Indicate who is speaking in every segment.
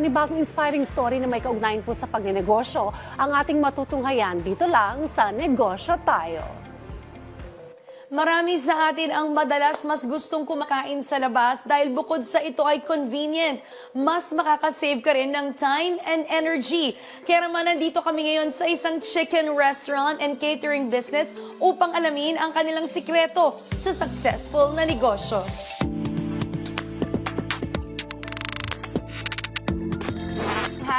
Speaker 1: panibagong inspiring story na may kaugnayan po sa pagnenegosyo ang ating matutunghayan dito lang sa Negosyo Tayo.
Speaker 2: Marami sa atin ang madalas mas gustong kumakain sa labas dahil bukod sa ito ay convenient, mas makakasave ka rin ng time and energy. Kaya naman nandito kami ngayon sa isang chicken restaurant and catering business upang alamin ang kanilang sikreto sa successful na negosyo.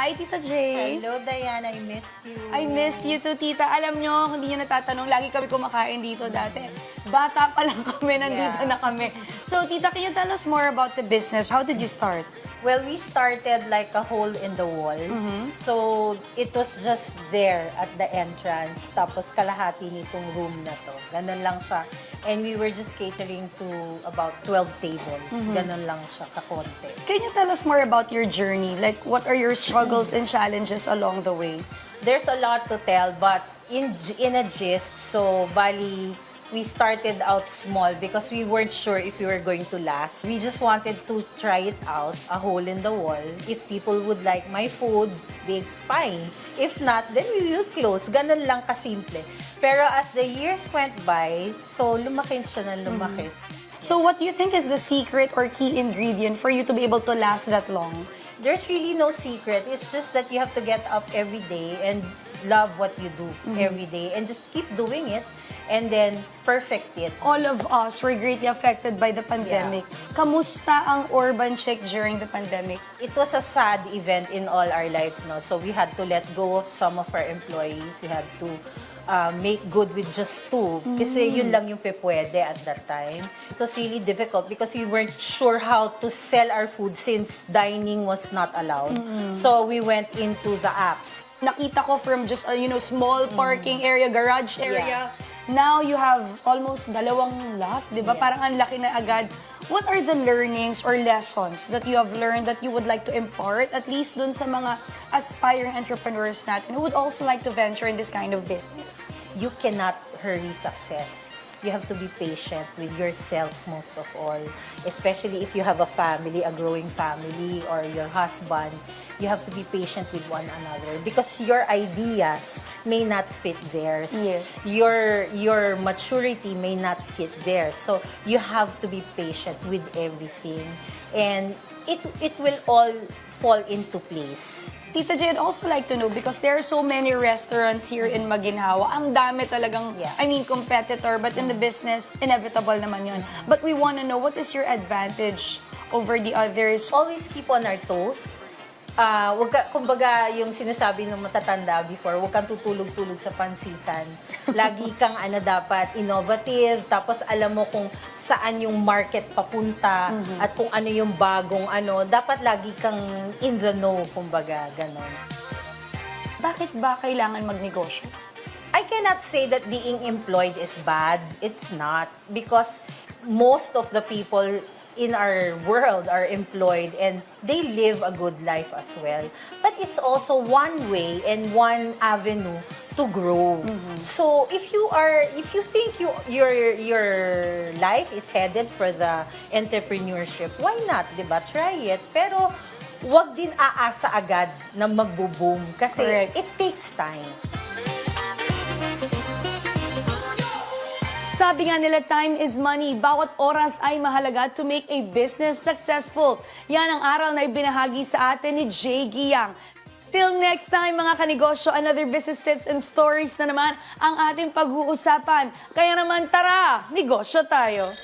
Speaker 2: Hi, Tita Jay.
Speaker 3: Hello, Diana. I missed you.
Speaker 2: I missed you too, tita. Alam nyo, kung hindi nyo natatanong, lagi kami kumakain dito dati. Bata pa lang kami, nandito
Speaker 3: Yeah.
Speaker 2: na kami. So, tita, can you tell us more about the business? How did you start?
Speaker 3: Well, we started like a hole in the wall.
Speaker 2: Mm-hmm.
Speaker 3: So, it was just there at the entrance. Tapos kalahati nitong room na to. Ganon lang siya. And we were just catering to about 12 tables.
Speaker 2: Mm-hmm.
Speaker 3: Ganon lang siya, kakonte.
Speaker 2: Can you tell us more about your journey? Like, what are your struggles and challenges along the way?
Speaker 3: There's a lot to tell, but in in a gist, so bali, we started out small because we weren't sure if we were going to last. We just wanted to try it out, a hole in the wall. If people would like my food, they fine. If not, then we will close. Ganun lang kasimple. Pero as the years went by, so lumaki siya na lumaki.
Speaker 2: So, what do you think is the secret or key ingredient for you to be able to last that long?
Speaker 3: There's really no secret. It's just that you have to get up every day and love what you do every day and just keep doing it and then perfect it.
Speaker 2: All of us were greatly affected by the pandemic. Kamusta ang urban chick during the pandemic?
Speaker 3: It was a sad event in all our lives, no? So we had to let go of some of our employees. We had to uh, make good with just two. Kasi yun lang yung pwede at that time. It was really difficult because we weren't sure how to sell our food since dining was not allowed. So we went into the apps.
Speaker 2: nakita ko from just a, you know small parking area, garage area.
Speaker 3: Yeah.
Speaker 2: Now you have almost dalawang lot, 'di ba?
Speaker 3: Yeah.
Speaker 2: Parang ang laki na agad. What are the learnings or lessons that you have learned that you would like to impart at least dun sa mga aspiring entrepreneurs natin who would also like to venture in this kind of business?
Speaker 3: you cannot hurry success. You have to be patient with yourself most of all. Especially if you have a family, a growing family, or your husband, you have to be patient with one another because your ideas may not fit theirs.
Speaker 2: Yes.
Speaker 3: Your your maturity may not fit theirs. So you have to be patient with everything. And it it will all fall into place.
Speaker 2: Tita J, I'd also like to know because there are so many restaurants here in Maginhawa. Ang dami talagang,
Speaker 3: Yeah.
Speaker 2: I mean, competitor, but in the business, inevitable naman yun. But we want to know, what is your advantage over the others?
Speaker 3: always keep on our toes. Ah, wag ka, kumbaga yung sinasabi ng matatanda before, wag kang tutulog-tulog sa pansitan. Lagi kang ano dapat innovative, tapos alam mo kung saan yung market papunta at kung ano yung bagong ano, dapat lagi kang in the know, kumbaga, ganon.
Speaker 2: Bakit ba kailangan magnegosyo?
Speaker 3: I cannot say that being employed is bad. It's not. Because most of the people in our world are employed and they live a good life as well. But it's also one way and one avenue to grow. So if you are if you think you your your life is headed for the entrepreneurship, why not, 'di ba? Try it. Pero wag din aasa agad na magbo-boom kasi
Speaker 2: Correct.
Speaker 3: it takes time.
Speaker 2: Sabi nga nila, time is money. Bawat oras ay mahalaga to make a business successful. Yan ang aral na ibinahagi sa atin ni Jay Giyang. Till next time mga kanegosyo, another business tips and stories na naman ang ating pag-uusapan. Kaya naman tara, negosyo tayo.